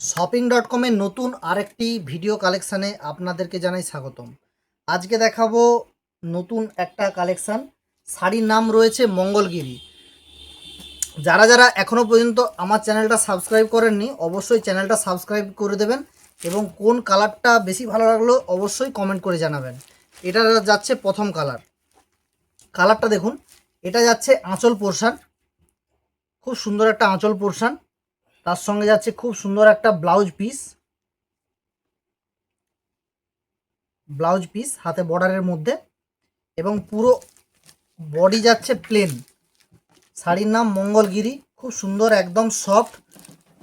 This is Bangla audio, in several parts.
শপিং ডট কমের নতুন আরেকটি ভিডিও কালেকশানে আপনাদেরকে জানাই স্বাগতম। আজকে দেখাবো নতুন একটা কালেকশান শাড়ির নাম রয়েছে মঙ্গলগিরি। যারা যারা এখনও পর্যন্ত আমার চ্যানেলটা সাবস্ক্রাইব করেননি, অবশ্যই চ্যানেলটা সাবস্ক্রাইব করে দেবেন এবং কোন কালারটা বেশি ভালো লাগল অবশ্যই কমেন্ট করে জানাবেন। এটা যাচ্ছে প্রথম কালার কালারটা দেখুন, এটা যাচ্ছে আঁচল পোর্শান খুব সুন্দর একটা আঁচল পোর্শান তার সঙ্গে যাচ্ছে খুব সুন্দর একটা ব্লাউজ পিস। ব্লাউজ পিস হাতে বর্ডারের মধ্যে এবং পুরো বডি যাচ্ছে প্লেন। শাড়ির নাম মঙ্গলগিরি। খুব সুন্দর, একদম সফট,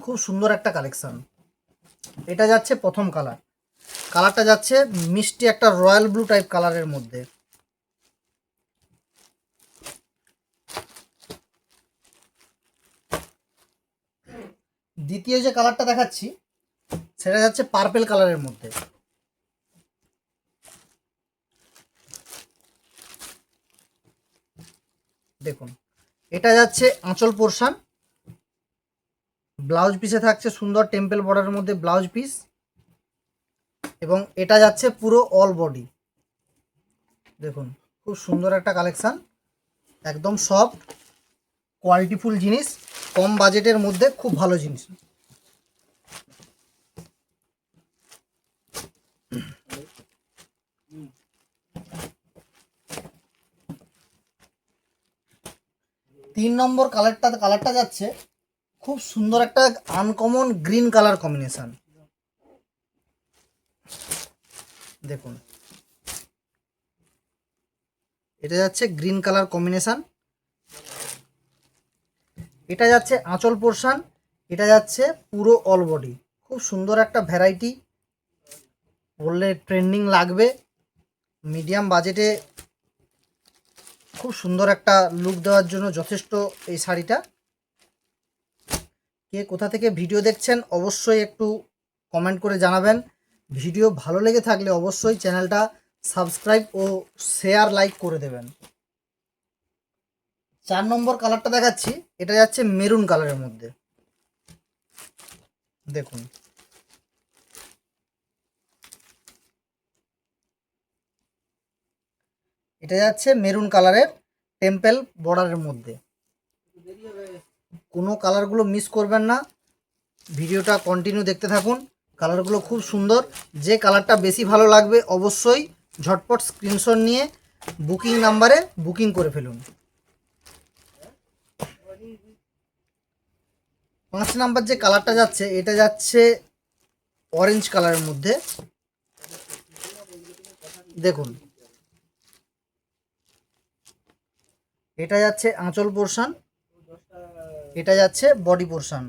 খুব সুন্দর একটা কালেকশান। এটা যাচ্ছে প্রথম কালার। কালারটা যাচ্ছে মিষ্টি একটা রয়্যাল ব্লু টাইপ কালারের মধ্যে। দ্বিতীয় যে কালারটা দেখাচ্ছি, সেটা যাচ্ছে পার্পেল কালারের মধ্যে। দেখুন, এটা যাচ্ছে আঁচল পোর্শান। ব্লাউজ পিসে থাকছে সুন্দর টেম্পেল বর্ডারের মধ্যে ব্লাউজ পিস এবং এটা যাচ্ছে পুরো অল বডি দেখুন, খুব সুন্দর একটা কালেকশান একদম সফট কোয়ালিটিফুল জিনিস। কম বাজেটের মধ্যে খুব ভালো জিনিস। তিন নম্বর কালারটা কালারটা যাচ্ছে খুব সুন্দর একটা আনকমন গ্রিন কালার কম্বিনেশন দেখুন। এটা যাচ্ছে গ্রিন কালার কম্বিনেশন এটা যাচ্ছে আঁচল পোর্শান এটা যাচ্ছে পুরো অল বডি খুব সুন্দর একটা ভ্যারাইটি বললে ট্রেন্ডিং লাগবে। মিডিয়াম বাজেটে খুব সুন্দর একটা লুক দেওয়ার জন্য যথেষ্ট এই শাড়িটা। কে কোথা থেকে ভিডিও দেখছেন অবশ্যই একটু কমেন্ট করে জানাবেন। ভিডিও ভালো লেগে থাকলে অবশ্যই চ্যানেলটা সাবস্ক্রাইব ও শেয়ার লাইক করে দেবেন। চার নম্বর কালারটা দেখাচ্ছি। এটা যাচ্ছে মেরুন কালারের মধ্যে। দেখুন। এটা যাচ্ছে মেরুন কালারের টেম্পেল বর্ডারের মধ্যে। কোনো কালারগুলো মিস করবেন না। ভিডিওটা কন্টিনিউ দেখতে থাকুন। কালারগুলো খুব সুন্দর। যে কালারটা বেশি ভালো লাগবে অবশ্যই ঝটপট স্ক্রিনশট নিয়ে বুকিং নাম্বারে বুকিং করে ফেলুন। পাঁচ নাম্বার যে কালারটা যাচ্ছে, এটা যাচ্ছে অরেঞ্জ কালারের মধ্যে। দেখুন। এটা যাচ্ছে আঁচল পোর্শন, এটা যাচ্ছে বডি পোর্শন।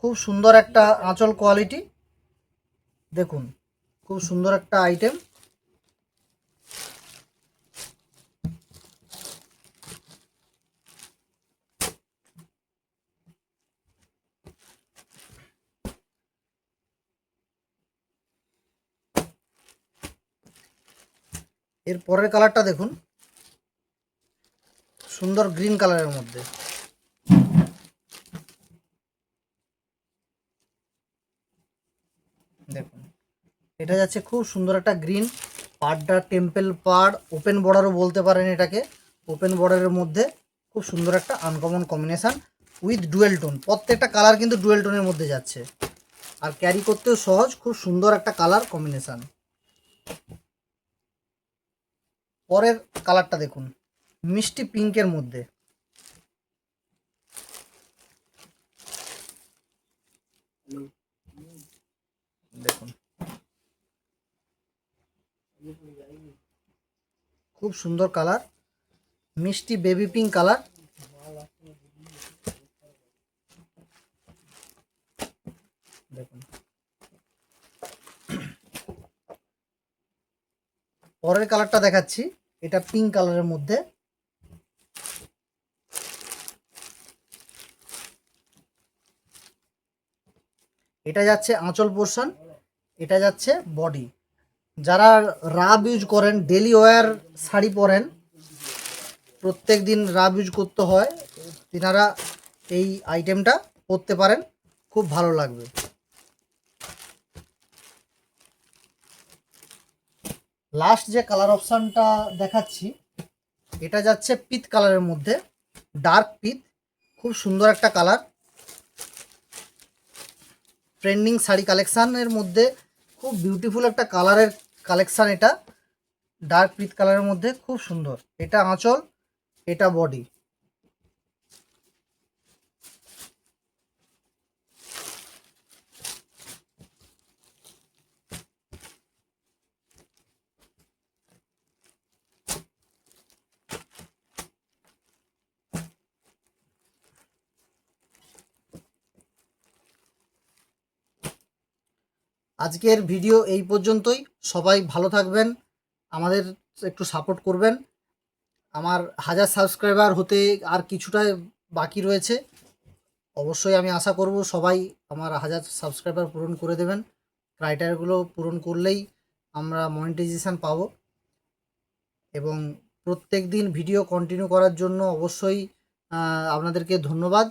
খুব সুন্দর একটা আঁচল কোয়ালিটি। দেখুন, খুব সুন্দর একটা আইটেম এর পরের কালারটা দেখুন। সুন্দর গ্রিন কালারের মধ্যে। দেখুন, এটা যাচ্ছে খুব সুন্দর একটা গ্রিন। পাড়টা টেম্পেল পাড়, ওপেন বর্ডারও বলতে পারেন এটাকে। ওপেন বর্ডারের মধ্যে খুব সুন্দর একটা uncommon combination with dual tone প্রত্যেকটা কালার কিন্তু ডুয়েল টোনের মধ্যে যাচ্ছে। আর ক্যারি করতেও সহজ, খুব সুন্দর একটা কালার কম্বিনেশান পরের কালারটা দেখুন, মিষ্টি পিঙ্কের মধ্যে। দেখুন। খুব সুন্দর কালার, মিষ্টি বেবি পিঙ্ক কালার। দেখুন। পরের কালারটা দেখাচ্ছি। এটা পিঙ্ক কালারের মধ্যে। এটা যাচ্ছে আঁচল পোর্শন, এটা যাচ্ছে বডি যারা রাব ইউজ করেন ডেলি ওয়ার শাড়ি পরেন, প্রত্যেক দিন রাব ইউজ করতে হয়, তিনারা এই আইটেমটা পরতে পারেন, খুব ভালো লাগবে। লাস্ট যে কালার অপশানটা দেখাচ্ছি, এটা যাচ্ছে পিত কালারের মধ্যে ডার্ক পিত খুব সুন্দর একটা কালার ট্রেন্ডিং শাড়ি কালেকশানের মধ্যে, খুব বিউটিফুল একটা কালারের কালেকশান এটা ডার্ক পিত কালারের মধ্যে, খুব সুন্দর। এটা আঁচল, এটা বডি আজকের ভিডিও এই পর্যন্তই। সবাই ভালো থাকবেন, আমাদের একটু সাপোর্ট করবেন। আমার হাজার সাবস্ক্রাইবার হতে আর কিছুটা বাকি রয়েছে। অবশ্যই আমি আশা করব সবাই আমার হাজার সাবস্ক্রাইবার পূরণ করে দেবেন। ক্রাইটেরিয়াগুলো পূরণ করলেই আমরা মনিটাইজেশান পাবো। এবং প্রত্যেক দিন ভিডিও কন্টিনিউ করার জন্য অবশ্যই আপনাদেরকে ধন্যবাদ।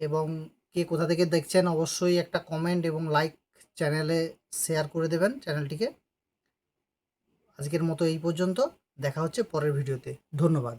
এবং কে কোথা থেকে দেখছেন অবশ্যই একটা কমেন্ট এবং লাইক চ্যানেলে শেয়ার করে দেবেন চ্যানেলটিকে আজকের মতো এই পর্যন্ত। দেখা হচ্ছে পরের ভিডিওতে ধন্যবাদ।